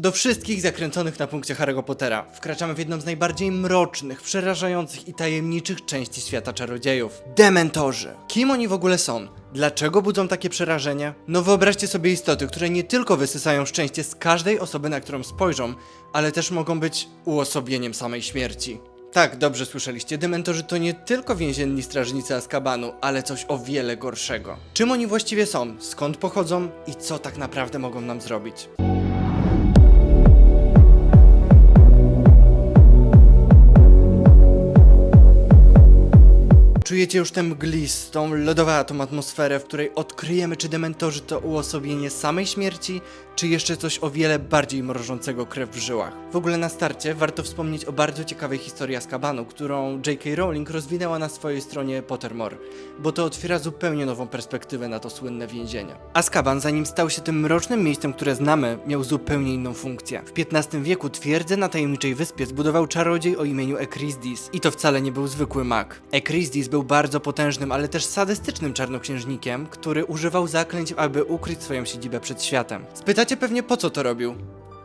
Do wszystkich zakręconych na punkcie Harry'ego Pottera wkraczamy w jedną z najbardziej mrocznych, przerażających i tajemniczych części świata czarodziejów. Dementorzy. Kim oni w ogóle są? Dlaczego budzą takie przerażenie? No wyobraźcie sobie istoty, które nie tylko wysysają szczęście z każdej osoby, na którą spojrzą, ale też mogą być uosobieniem samej śmierci. Tak, dobrze słyszeliście, dementorzy to nie tylko więzienni strażnicy Azkabanu, ale coś o wiele gorszego. Czym oni właściwie są, skąd pochodzą i co tak naprawdę mogą nam zrobić? Czujecie już tę mglistą, lodowatą atmosferę, w której odkryjemy, czy dementorzy to uosobienie samej śmierci, czy jeszcze coś o wiele bardziej mrożącego krew w żyłach. W ogóle na starcie warto wspomnieć o bardzo ciekawej historii Azkabanu, którą J.K. Rowling rozwinęła na swojej stronie Pottermore, bo to otwiera zupełnie nową perspektywę na to słynne więzienie. Azkaban, zanim stał się tym mrocznym miejscem, które znamy, miał zupełnie inną funkcję. W XV wieku twierdzę na tajemniczej wyspie zbudował czarodziej o imieniu Ekrizdis i to wcale nie był zwykły mag. Ekrizdis był bardzo potężnym, ale też sadystycznym czarnoksiężnikiem, który używał zaklęć, aby ukryć swoją siedzibę przed światem. Spytacie pewnie po co to robił?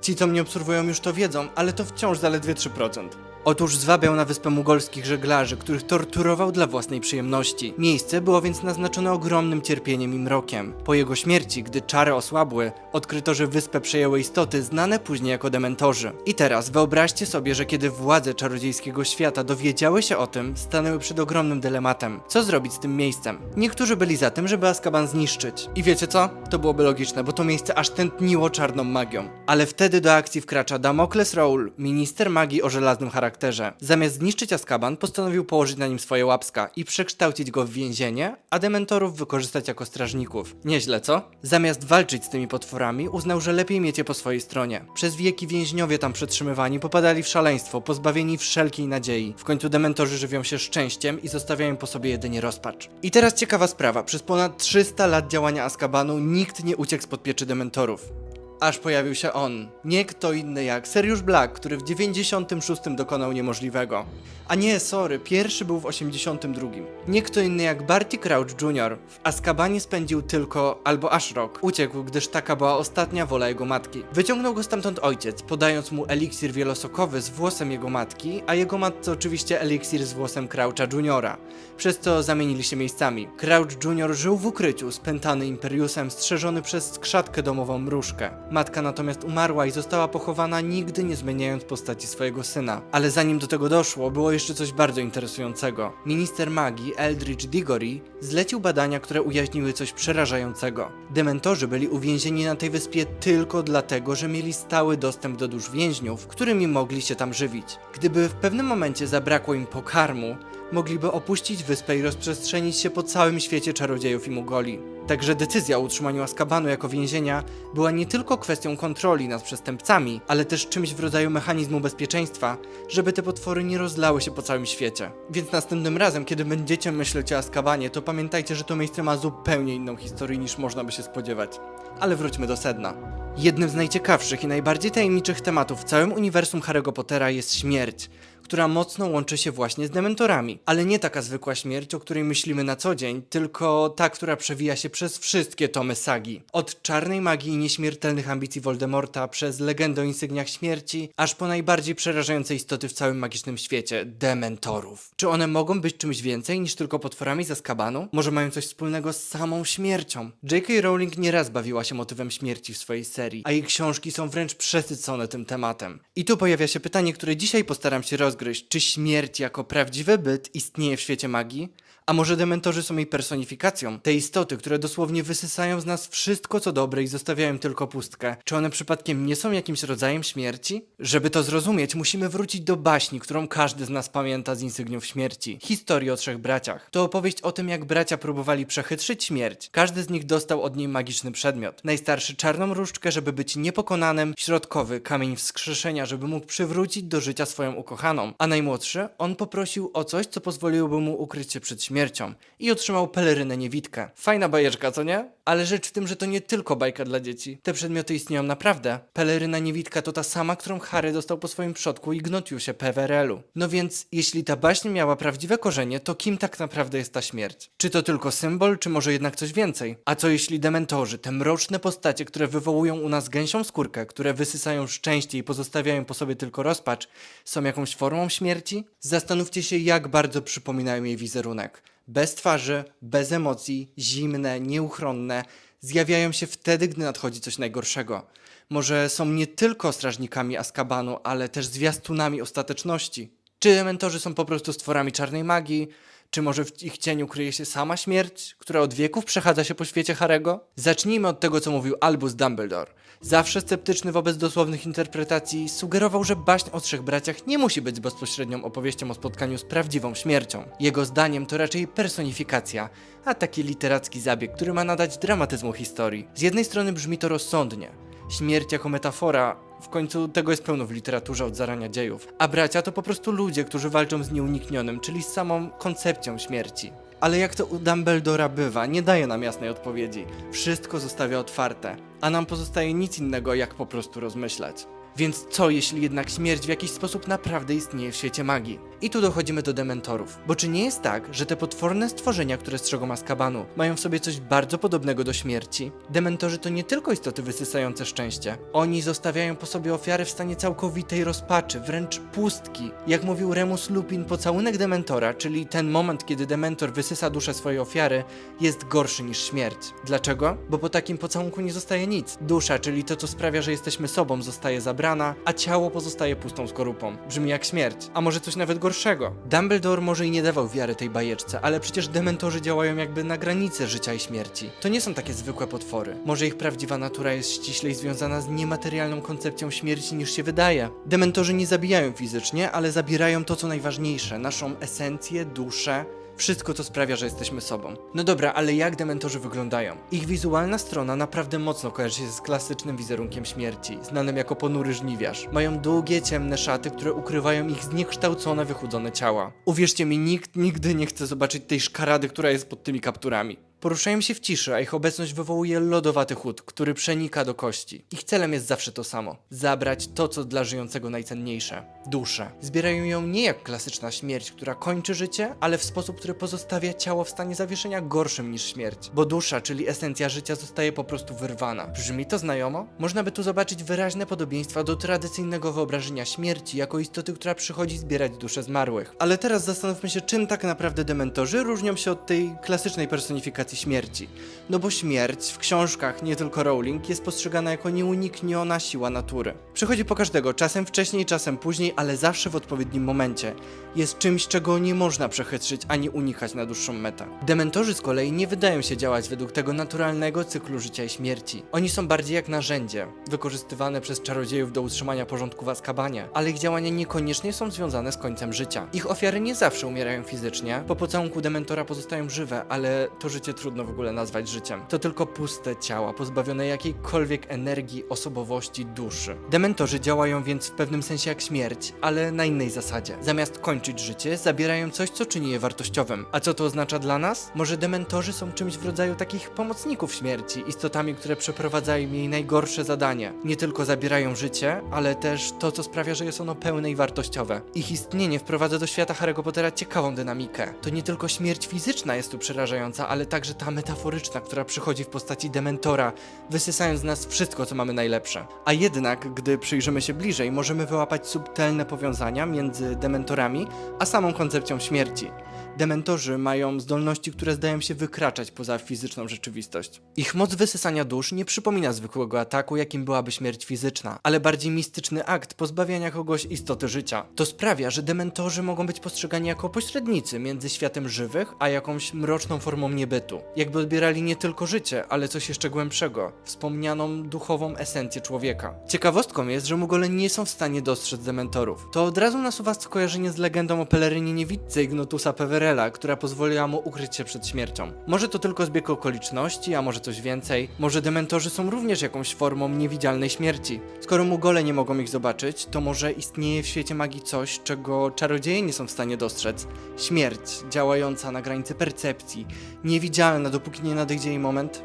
Ci, co mnie obserwują, już to wiedzą, ale to wciąż zaledwie 3%. Otóż zwabiał na wyspę mugolskich żeglarzy, których torturował dla własnej przyjemności. Miejsce było więc naznaczone ogromnym cierpieniem i mrokiem. Po jego śmierci, gdy czary osłabły, odkryto, że wyspę przejęły istoty znane później jako dementorzy. I teraz wyobraźcie sobie, że kiedy władze czarodziejskiego świata dowiedziały się o tym, stanęły przed ogromnym dylematem. Co zrobić z tym miejscem? Niektórzy byli za tym, żeby Azkaban zniszczyć. I wiecie co? To byłoby logiczne, bo to miejsce aż tętniło czarną magią. Ale wtedy do akcji wkracza Damokles Rowl, minister magii o żelaznym charakterze. Zamiast zniszczyć Azkaban, postanowił położyć na nim swoje łapska i przekształcić go w więzienie, a dementorów wykorzystać jako strażników. Nieźle, co? Zamiast walczyć z tymi potworami, uznał, że lepiej mieć je po swojej stronie. Przez wieki więźniowie tam przetrzymywani popadali w szaleństwo, pozbawieni wszelkiej nadziei. W końcu dementorzy żywią się szczęściem i zostawiają po sobie jedynie rozpacz. I teraz ciekawa sprawa. Przez ponad 300 lat działania Azkabanu nikt nie uciekł spod pieczy dementorów. Aż pojawił się on. Nie kto inny jak Serious Black, który w 96 dokonał niemożliwego. A nie, sorry, pierwszy był w 82. Nie kto inny jak Barty Crouch Jr. W Azkabanie spędził tylko albo aż rok. Uciekł, gdyż taka była ostatnia wola jego matki. Wyciągnął go stamtąd ojciec, podając mu eliksir wielosokowy z włosem jego matki, a jego matce oczywiście eliksir z włosem Croucha Jr. Przez co zamienili się miejscami. Crouch Jr. żył w ukryciu, spętany Imperiusem, strzeżony przez skrzatkę domową mrużkę. Matka natomiast umarła i została pochowana, nigdy nie zmieniając postaci swojego syna. Ale zanim do tego doszło, było jeszcze coś bardzo interesującego. Minister magii Eldridge Diggory zlecił badania, które ujaśniły coś przerażającego. Dementorzy byli uwięzieni na tej wyspie tylko dlatego, że mieli stały dostęp do dusz więźniów, którymi mogli się tam żywić. Gdyby w pewnym momencie zabrakło im pokarmu, mogliby opuścić wyspę i rozprzestrzenić się po całym świecie czarodziejów i mugoli. Także decyzja o utrzymaniu Azkabanu jako więzienia była nie tylko kwestią kontroli nad przestępcami, ale też czymś w rodzaju mechanizmu bezpieczeństwa, żeby te potwory nie rozlały się po całym świecie. Więc następnym razem, kiedy będziecie myśleć o Azkabanie, to pamiętajcie, że to miejsce ma zupełnie inną historię niż można by się spodziewać. Ale wróćmy do sedna. Jednym z najciekawszych i najbardziej tajemniczych tematów w całym uniwersum Harry'ego Pottera jest śmierć, która mocno łączy się właśnie z dementorami. Ale nie taka zwykła śmierć, o której myślimy na co dzień, tylko ta, która przewija się przez wszystkie tomy sagi. Od czarnej magii i nieśmiertelnych ambicji Voldemorta, przez legendę o insygniach śmierci, aż po najbardziej przerażające istoty w całym magicznym świecie dementorów. Czy one mogą być czymś więcej niż tylko potworami z Azkabanu? Może mają coś wspólnego z samą śmiercią? J.K. Rowling nieraz bawiła się motywem śmierci w swojej serii, a jej książki są wręcz przesycone tym tematem. I tu pojawia się pytanie, które dzisiaj postaram się rozgryźć. Czy śmierć jako prawdziwy byt istnieje w świecie magii? A może dementorzy są jej personifikacją? Te istoty, które dosłownie wysysają z nas wszystko co dobre i zostawiają tylko pustkę. Czy one przypadkiem nie są jakimś rodzajem śmierci? Żeby to zrozumieć, musimy wrócić do baśni, którą każdy z nas pamięta z insygniów śmierci. Historii o trzech braciach. To opowieść o tym, jak bracia próbowali przechytrzyć śmierć. Każdy z nich dostał od niej magiczny przedmiot. Najstarszy czarną różdżkę, żeby być niepokonanym, środkowy kamień wskrzeszenia, żeby mógł przywrócić do życia swoją ukochaną, a najmłodszy on poprosił o coś, co pozwoliłoby mu ukryć się przed śmiercią śmiercią i otrzymał pelerynę niewidkę. Fajna bajeczka, co nie? Ale rzecz w tym, że to nie tylko bajka dla dzieci. Te przedmioty istnieją naprawdę. Peleryna niewidka to ta sama, którą Harry dostał po swoim przodku Ignotiusie PWRL-u. No więc, jeśli ta baśń miała prawdziwe korzenie, to kim tak naprawdę jest ta śmierć? Czy to tylko symbol, czy może jednak coś więcej? A co jeśli dementorzy, te mroczne postacie, które wywołują u nas gęsią skórkę, które wysysają szczęście i pozostawiają po sobie tylko rozpacz, są jakąś formą śmierci? Zastanówcie się, jak bardzo przypominają jej wizerunek. Bez twarzy, bez emocji, zimne, nieuchronne, zjawiają się wtedy, gdy nadchodzi coś najgorszego. Może są nie tylko strażnikami Azkabanu, ale też zwiastunami ostateczności. Czy dementorzy są po prostu stworami czarnej magii? Czy może w ich cieniu kryje się sama śmierć, która od wieków przechadza się po świecie Harego? Zacznijmy od tego, co mówił Albus Dumbledore. Zawsze sceptyczny wobec dosłownych interpretacji, sugerował, że baśń o trzech braciach nie musi być bezpośrednią opowieścią o spotkaniu z prawdziwą śmiercią. Jego zdaniem to raczej personifikacja, a taki literacki zabieg, który ma nadać dramatyzmu historii. Z jednej strony brzmi to rozsądnie. Śmierć jako metafora, w końcu tego jest pełno w literaturze od zarania dziejów. A bracia to po prostu ludzie, którzy walczą z nieuniknionym, czyli z samą koncepcją śmierci. Ale jak to u Dumbledora bywa, nie daje nam jasnej odpowiedzi. Wszystko zostawia otwarte, a nam pozostaje nic innego, jak po prostu rozmyślać. Więc co, jeśli jednak śmierć w jakiś sposób naprawdę istnieje w świecie magii? I tu dochodzimy do dementorów. Bo czy nie jest tak, że te potworne stworzenia, które strzegą Azkabanu, mają w sobie coś bardzo podobnego do śmierci? Dementorzy to nie tylko istoty wysysające szczęście. Oni zostawiają po sobie ofiary w stanie całkowitej rozpaczy, wręcz pustki. Jak mówił Remus Lupin, pocałunek dementora, czyli ten moment, kiedy dementor wysysa duszę swojej ofiary, jest gorszy niż śmierć. Dlaczego? Bo po takim pocałunku nie zostaje nic. Dusza, czyli to, co sprawia, że jesteśmy sobą, zostaje zabrana, a ciało pozostaje pustą skorupą. Brzmi jak śmierć. A może coś nawet gorszego. Dumbledore może i nie dawał wiary tej bajeczce, ale przecież dementorzy działają jakby na granicy życia i śmierci. To nie są takie zwykłe potwory. Może ich prawdziwa natura jest ściślej związana z niematerialną koncepcją śmierci niż się wydaje. Dementorzy nie zabijają fizycznie, ale zabierają to, co najważniejsze, naszą esencję, duszę, wszystko to sprawia, że jesteśmy sobą. No dobra, ale jak dementorzy wyglądają? Ich wizualna strona naprawdę mocno kojarzy się z klasycznym wizerunkiem śmierci, znanym jako ponury żniwiarz. Mają długie, ciemne szaty, które ukrywają ich zniekształcone, wychudzone ciała. Uwierzcie mi, nikt nigdy nie chce zobaczyć tej szkarady, która jest pod tymi kapturami. Poruszają się w ciszy, a ich obecność wywołuje lodowaty chód, który przenika do kości. Ich celem jest zawsze to samo: zabrać to, co dla żyjącego najcenniejsze duszę. Zbierają ją nie jak klasyczna śmierć, która kończy życie, ale w sposób, który pozostawia ciało w stanie zawieszenia gorszym niż śmierć. Bo dusza, czyli esencja życia, zostaje po prostu wyrwana. Brzmi to znajomo? Można by tu zobaczyć wyraźne podobieństwa do tradycyjnego wyobrażenia śmierci jako istoty, która przychodzi zbierać dusze zmarłych. Ale teraz zastanówmy się, czym tak naprawdę dementorzy różnią się od tej klasycznej personifikacji śmierci. No bo śmierć w książkach, nie tylko Rowling, jest postrzegana jako nieunikniona siła natury. Przychodzi po każdego, czasem wcześniej, czasem później, ale zawsze w odpowiednim momencie. Jest czymś, czego nie można przechytrzyć ani unikać na dłuższą metę. Dementorzy z kolei nie wydają się działać według tego naturalnego cyklu życia i śmierci. Oni są bardziej jak narzędzie, wykorzystywane przez czarodziejów do utrzymania porządku w Azkabanie, ale ich działania niekoniecznie są związane z końcem życia. Ich ofiary nie zawsze umierają fizycznie, po pocałunku dementora pozostają żywe, ale to życie trudno w ogóle nazwać życiem. To tylko puste ciała, pozbawione jakiejkolwiek energii, osobowości, duszy. Dementorzy działają więc w pewnym sensie jak śmierć, ale na innej zasadzie. Zamiast kończyć życie, zabierają coś, co czyni je wartościowym. A co to oznacza dla nas? Może dementorzy są czymś w rodzaju takich pomocników śmierci, istotami, które przeprowadzają jej najgorsze zadanie. Nie tylko zabierają życie, ale też to, co sprawia, że jest ono pełne i wartościowe. Ich istnienie wprowadza do świata Harry'ego Pottera ciekawą dynamikę. To nie tylko śmierć fizyczna jest tu przerażająca, ale także ta metaforyczna, która przychodzi w postaci dementora, wysysając z nas wszystko, co mamy najlepsze. A jednak, gdy przyjrzymy się bliżej, możemy wyłapać subtelne powiązania między dementorami a samą koncepcją śmierci. Dementorzy mają zdolności, które zdają się wykraczać poza fizyczną rzeczywistość. Ich moc wysysania dusz nie przypomina zwykłego ataku, jakim byłaby śmierć fizyczna, ale bardziej mistyczny akt pozbawiania kogoś istoty życia. To sprawia, że dementorzy mogą być postrzegani jako pośrednicy między światem żywych a jakąś mroczną formą niebytu. Jakby odbierali nie tylko życie, ale coś jeszcze głębszego, wspomnianą duchową esencję człowieka. Ciekawostką jest, że Mugole nie są w stanie dostrzec dementorów. To od razu nasuwa skojarzenie z legendą o pelerynie niewidce Ignotusa Która pozwoliła mu ukryć się przed śmiercią. Może to tylko zbieg okoliczności, a może coś więcej. Może dementorzy są również jakąś formą niewidzialnej śmierci. Skoro Mugole nie mogą ich zobaczyć, to może istnieje w świecie magii coś, czego czarodzieje nie są w stanie dostrzec. Śmierć, działająca na granicy percepcji, niewidzialna dopóki nie nadejdzie jej moment.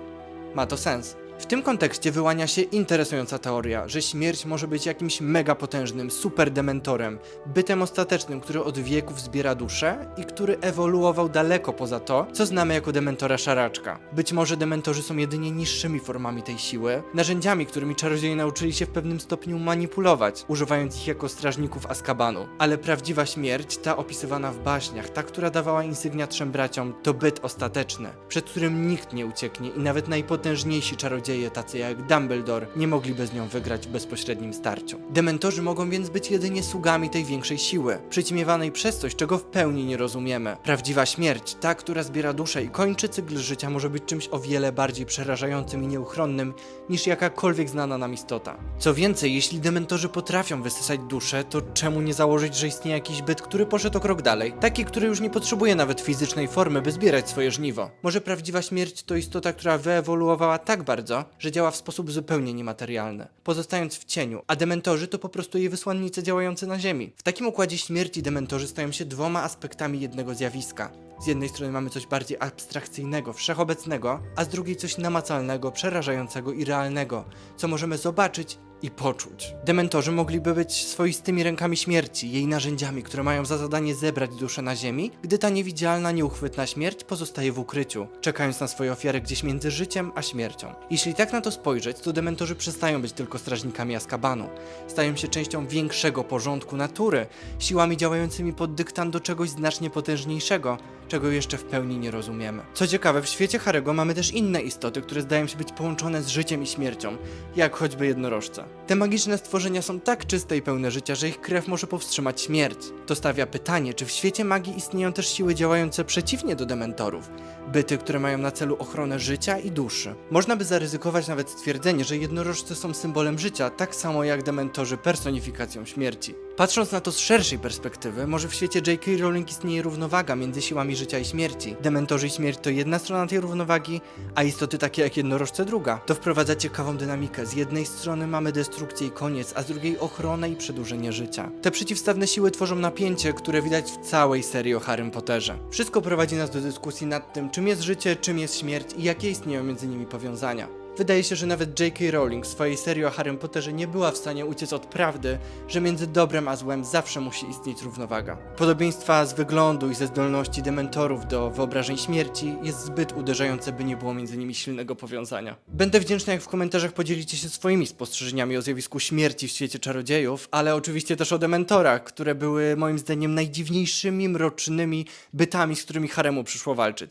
Ma to sens. W tym kontekście wyłania się interesująca teoria, że śmierć może być jakimś mega potężnym, super dementorem, bytem ostatecznym, który od wieków zbiera duszę i który ewoluował daleko poza to, co znamy jako dementora szaraczka. Być może dementorzy są jedynie niższymi formami tej siły, narzędziami, którymi czarodzieje nauczyli się w pewnym stopniu manipulować, używając ich jako strażników Azkabanu. Ale prawdziwa śmierć, ta opisywana w baśniach, ta, która dawała insygnia trzem braciom, to byt ostateczny, przed którym nikt nie ucieknie i nawet najpotężniejsi czarodzieje, tacy jak Dumbledore, nie mogliby z nią wygrać w bezpośrednim starciu. Dementorzy mogą więc być jedynie sługami tej większej siły, przyćmiewanej przez coś, czego w pełni nie rozumiemy. Prawdziwa śmierć, ta, która zbiera duszę i kończy cykl życia, może być czymś o wiele bardziej przerażającym i nieuchronnym niż jakakolwiek znana nam istota. Co więcej, jeśli dementorzy potrafią wysysać duszę, to czemu nie założyć, że istnieje jakiś byt, który poszedł o krok dalej? Taki, który już nie potrzebuje nawet fizycznej formy, by zbierać swoje żniwo. Może prawdziwa śmierć to istota, która wyewoluowała tak bardzo, że działa w sposób zupełnie niematerialny, pozostając w cieniu, a dementorzy to po prostu jej wysłannice działające na Ziemi. W takim układzie śmierci dementorzy stają się dwoma aspektami jednego zjawiska. Z jednej strony mamy coś bardziej abstrakcyjnego, wszechobecnego, a z drugiej coś namacalnego, przerażającego i realnego, co możemy zobaczyć i poczuć. Dementorzy mogliby być swoistymi rękami śmierci, jej narzędziami, które mają za zadanie zebrać duszę na ziemi, gdy ta niewidzialna, nieuchwytna śmierć pozostaje w ukryciu, czekając na swoje ofiary gdzieś między życiem a śmiercią. Jeśli tak na to spojrzeć, to dementorzy przestają być tylko strażnikami Azkabanu. Stają się częścią większego porządku natury, siłami działającymi pod dyktan do czegoś znacznie potężniejszego, czego jeszcze w pełni nie rozumiemy. Co ciekawe, w świecie Harego mamy też inne istoty, które zdają się być połączone z życiem i śmiercią, jak choćby jednorożce. Te magiczne stworzenia są tak czyste i pełne życia, że ich krew może powstrzymać śmierć. To stawia pytanie, czy w świecie magii istnieją też siły działające przeciwnie do dementorów, byty, które mają na celu ochronę życia i duszy. Można by zaryzykować nawet stwierdzenie, że jednorożce są symbolem życia, tak samo jak dementorzy personifikacją śmierci. Patrząc na to z szerszej perspektywy, może w świecie J.K. Rowling istnieje równowaga między siłami życia i śmierci. Dementorzy i śmierć to jedna strona tej równowagi, a istoty takie jak jednorożce druga. To wprowadza ciekawą dynamikę. Z jednej strony mamy destrukcję i koniec, a z drugiej ochronę i przedłużenie życia. Te przeciwstawne siły tworzą napięcie, które widać w całej serii o Harrym Potterze. Wszystko prowadzi nas do dyskusji nad tym, czym jest życie, czym jest śmierć i jakie istnieją między nimi powiązania. Wydaje się, że nawet J.K. Rowling w swojej serii o Harrym Potterze nie była w stanie uciec od prawdy, że między dobrem a złem zawsze musi istnieć równowaga. Podobieństwa z wyglądu i ze zdolności dementorów do wyobrażeń śmierci jest zbyt uderzające, by nie było między nimi silnego powiązania. Będę wdzięczny, jak w komentarzach podzielicie się swoimi spostrzeżeniami o zjawisku śmierci w świecie czarodziejów, ale oczywiście też o dementorach, które były moim zdaniem najdziwniejszymi, mrocznymi bytami, z którymi Haremu przyszło walczyć.